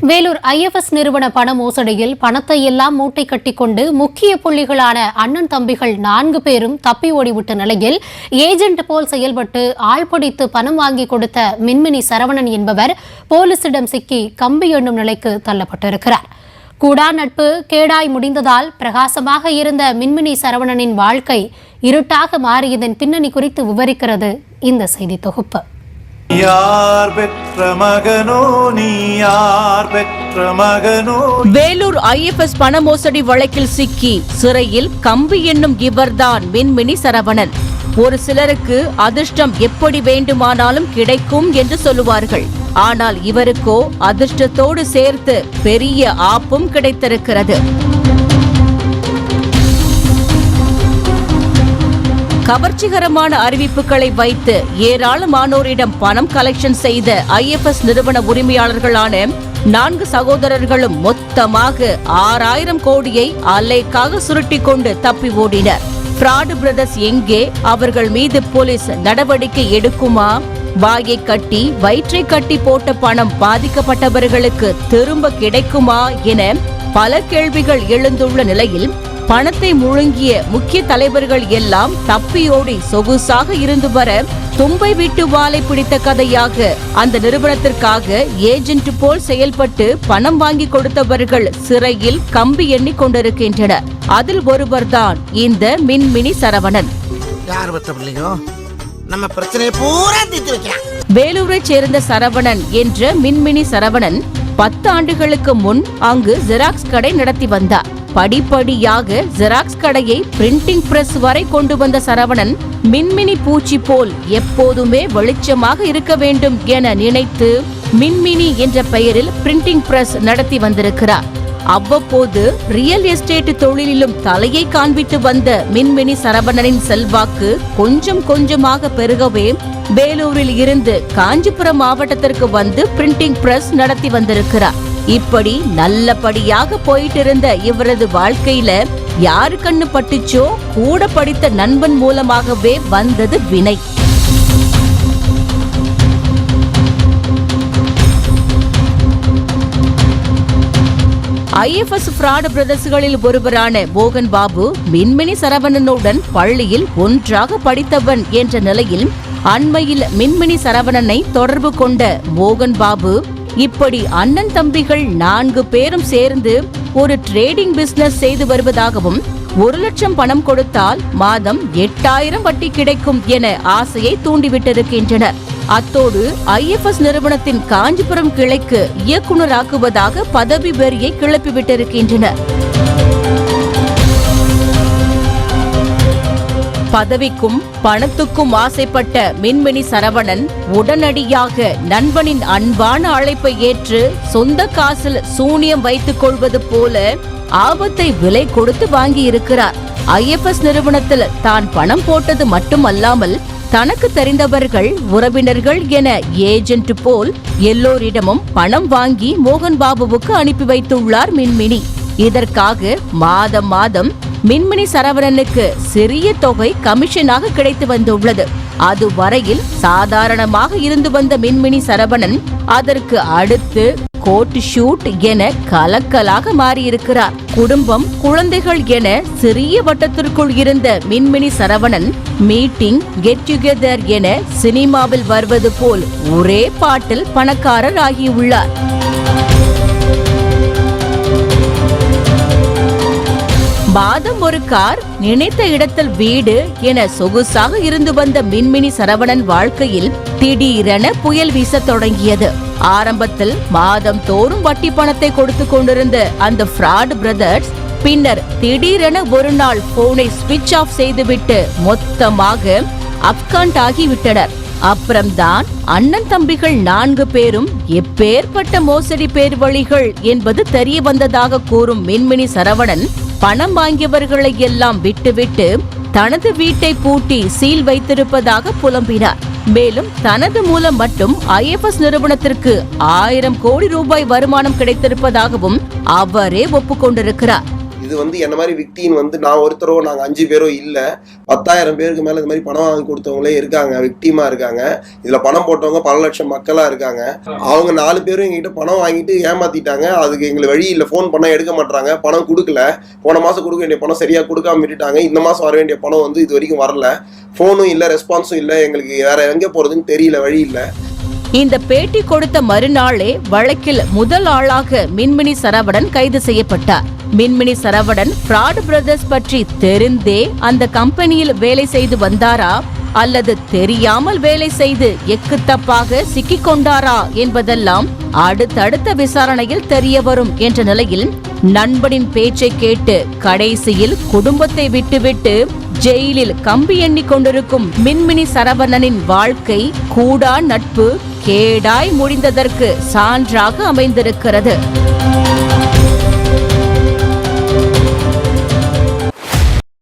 Vellore IFS நிறுவன பண மோசடியில் பணத்தை எல்லாம் மூட்டை கட்டிக்கொண்டு முக்கிய புள்ளிகளான அண்ணன் தம்பிகள் நான்கு பேரும் தப்பி ஓடிவிட்ட நிலையில் ஏஜென்ட் போல் செயல்பட்டு ஆள்படித்து பணம் வாங்கி கொடுத்த மின்மினி சரவணன் என்பவர் போலீசிடம் சிக்கி கம்பி எண்ணும் நிலைக்கு தள்ளப்பட்டிருக்கிறார். கூடா நட்பு கேடாய் முடிந்ததால் பிரகாசமாக இருந்த மின்மினி சரவணனின் வாழ்க்கை இருட்டாக மாறியதன் பின்னணி குறித்து விவரிக்கிறது இந்த செய்தி தொகுப்பு. வேலூர் ஐஎஃப்எஸ் பண மோசடி வழக்கில் சிக்கி சிறையில் கம்பி என்னும் இவர்தான் மின்மினி சரவணன். ஒரு சிலருக்கு அதிர்ஷ்டம் எப்படி வேண்டுமானாலும் கிடைக்கும் என்று சொல்லுவார்கள். ஆனால் இவருக்கோ அதிர்ஷ்டத்தோடு சேர்த்து பெரிய ஆப்பும் கிடைத்திருக்கிறது. கவர்ச்சிகரமான அறிவிப்புகளை வைத்து ஏராளமானோரிடம் பணம் கலெக்ஷன் செய்த ஐஎஃப்எஸ் நிறுவன உரிமையாளர்களான நான்கு சகோதரர்களும் மொத்தமாக ஆறாயிரம் கோடியை அலைக்காக சுருட்டி கொண்டு தப்பி ஓடினர். பிராடு பிரதர்ஸ் எங்கே? அவர்கள் மீது போலீஸ் நடவடிக்கை எடுக்குமா? வாயை கட்டி வயிற்றை கட்டி போட்ட பணம் பாதிக்கப்பட்டவர்களுக்கு திரும்ப கிடைக்குமா என பல கேள்விகள் எழுந்துள்ள நிலையில் பணத்தை முழுங்கிய முக்கிய தலைவர்கள் எல்லாம் தப்பியோடி சொகுசாக இருந்து வர தும்பை விட்டு வாளை பிடித்த கதையாக அந்த நிறுவனத்திற்காக ஏஜென்ட் போல் செயல்பட்டு பணம் வாங்கி கொடுத்தவர்கள் சிறையில் கம்பி எண்ணிக் கொண்டிருக்கின்றனர். அதில் ஒருவர்தான் இந்த மின்மினி சரவணன். நம்ம பிரச்சனையை பூரா தீர்த்து வைக்கிறான். வேலூரைச் சேர்ந்த சரவணன் என்ற மின்மினி சரவணன் பத்து ஆண்டுகளுக்கு முன் அங்கு ஜெராக்ஸ் கடை நடத்தி வந்தார். படிப்படியாக ஜெராக்ஸ் கடையை பிரிண்டிங் பிரஸ் வரை கொண்டு வந்த சரவணன் மின்மினி பூச்சி போல் எப்போதுமே வெளிச்சமாக இருக்க வேண்டும் என நினைத்து மின்மினி என்ற பெயரில் பிரிண்டிங் பிரஸ் நடத்தி வந்திருக்கிறார். அவ்வப்போது ரியல் எஸ்டேட் தொழிலிலும் தலையை காண்பித்து வந்த மின்மினி சரவணனின் செல்வாக்கு கொஞ்சம் கொஞ்சமாக பெருகவே வேலூரில் இருந்து காஞ்சிபுரம் மாவட்டத்திற்கு வந்து பிரிண்டிங் பிரஸ் நடத்தி வந்திருக்கிறார். இப்படி நல்லபடியாக போயிட்டு இருந்த இவரது வாழ்க்கையில யாரு கண்ணு பட்டுச்சோ கூட படித்த நண்பன் மூலமாகவே வந்தது வினை. ஐஎஃப்எஸ் ஃப்ராட் பிரதர்ஸ்களில் ஒருவரான மோகன் பாபு மின்மினி சரவணனுடன் பள்ளியில் ஒன்றாக படித்தவன் என்ற நிலையில் அண்மையில் மின்மினி சரவணனை தொடர்பு கொண்ட மோகன் பாபு இப்படி அண்ணன் தம்பிகள் நான்கு பேரும் சேர்ந்து ஒரு ட்ரேடிங் பிசினஸ் செய்து வருவதாகவும் ஒரு லட்சம் பணம் கொடுத்தால் மாதம் எட்டாயிரம் வட்டி கிடைக்கும் என ஆசையை தூண்டிவிட்டிருக்கின்றனர். அத்தோடு ஐஎஃப்எஸ் நிறுவனத்தின் காஞ்சிபுரம் கிளைக்கு இயக்குநராக்குவதாக பதவி வெறியை கிளப்பிவிட்டிருக்கின்றனர். பதவிக்கும் பணத்துக்கும் ஆசைப்பட்ட மின்மினி சரவணன் உடனடியாக நண்பனின் அன்பான அழைப்பை ஏற்று சொந்த காசில் சூனியம் வைத்துக் கொள்வது போல ஆபத்தை விலை கொடுத்து வாங்கி இருக்கிறார் ஐஎஃப்எஸ் நிறுவனத்தில் தான் பணம் போட்டது மட்டுமல்லாமல் தனக்கு தெரிந்தவர்கள் உறவினர்கள் என ஏஜென்ட் போல் எல்லோரிடமும் பணம் வாங்கி மோகன் பாபுவுக்கு அனுப்பி வைத்துள்ளார் மின்மினி. இதற்காக மாதம் மாதம் மின்மினி சரவணனுக்கு சிறிய தொகை கமிஷனாக கிடைத்து வந்துள்ளது. அதுவரையில் சாதாரணமாக இருந்து வந்த மின்மினி சரவணன் அதற்கு அடுத்து கோட் ஷூட் என கலக்கலாக மாறியிருக்கிறார். குடும்பம் குழந்தைகள் என சிறிய வட்டத்திற்குள் இருந்த மின்மினி சரவணன் மீட்டிங் கெட் டுகெதர் என சினிமாவில் வருவது போல் ஒரே பாட்டில் பணக்காரர் ஆகியுள்ளார். ஒரு கார் நினைத்த இடத்தில் வீடு என சொகுசாக இருந்து வந்த மின்மினி சரவணன் வாழ்க்கையில் திடீரென புயல் வீச தொடங்கியது. ஆரம்பத்தில் மாதம் தோறும் வட்டி பணத்தை கொடுத்து கொண்டிருந்த அந்த ஃப்ராட் பிரதர்ஸ் பின்னர் திடீரென ஒரு நாள் போனை ஸ்விட்ச் ஆஃப் செய்துவிட்டு மொத்தமாக அப்காண்ட் ஆகிவிட்டனர். அப்புறம்தான் அண்ணன் தம்பிகள் நான்கு பேரும் எப்பேற்பட்ட மோசடி பேர் வழிகள் என்பது தெரிய வந்ததாக கூறும் மின்மினி சரவணன் பணம் வாங்கியவர்களை எல்லாம் விட்டுவிட்டு தனது வீட்டை பூட்டி சீல் வைத்திருப்பதாக புலம்பினார். மேலும் தனது மூலம் மட்டும் ஐஎஃப்எஸ் நிறுவனத்திற்கு ஆயிரம் கோடி ரூபாய் வருமானம் கிடைத்திருப்பதாகவும் அவரே ஒப்புக்கொண்டிருக்கிறார். இது வந்து என்ன மாதிரி விக்டின்னு வந்து நான் ஒருத்தரோ நாங்கள் அஞ்சு பேரோ இல்லை பத்தாயிரம் பேருக்கு மேலே இந்த மாதிரி பணம் வாங்கி கொடுத்தவங்களே இருக்காங்க விக்டிமாக இருக்காங்க. இதில் பணம் போட்டவங்க பல லட்சம் மக்களாக இருக்காங்க. அவங்க நாலு பேரும் எங்ககிட்ட பணம் வாங்கிட்டு ஏமாத்திட்டாங்க. அதுக்கு எங்களுக்கு வழி இல்லை ஃபோன் பண்ணால் எடுக்க மாட்டாங்க பணம் கொடுக்கல. போன மாதம் கொடுக்க வேண்டிய பணம் சரியாக கொடுக்காம விட்டுட்டாங்க. இந்த மாதம் வர வேண்டிய பணம் வந்து இது வரைக்கும் வரல. ஃபோனும் இல்லை ரெஸ்பான்ஸும் இல்லை. எங்களுக்கு வேற எங்கே போகிறதுன்னு தெரியல வழி இல்லை. இந்த பேட்டி கொடுத்த மறுநாளே வழக்கில் முதல் ஆளாக மின்மினி சரவணன் கைது செய்யப்பட்டார். மின்மினி சரவணன் பிராட் பிரதர்ஸ் பற்றி தெரிந்தே அந்த கம்பெனியில் வேலை செய்து வந்தாரா? அல்லது தெரியாமல் வேலை செய்து எக்குத்தப்பாக சிக்கிக் கொண்டாரா என்பதெல்லாம் அடுத்தடுத்த விசாரணையில் தெரிய வரும் என்ற நிலையில் நண்பனின் பேச்சை கேட்டு கடைசியில் குடும்பத்தை விட்டுவிட்டு ஜெயிலில் கம்பி எண்ணிக்கொண்டிருக்கும் மின்மினி சரவணனின் வாழ்க்கை கூடா நட்பு கேடாய் முடிந்ததற்கு சான்றாக அமைந்திருக்கிறது.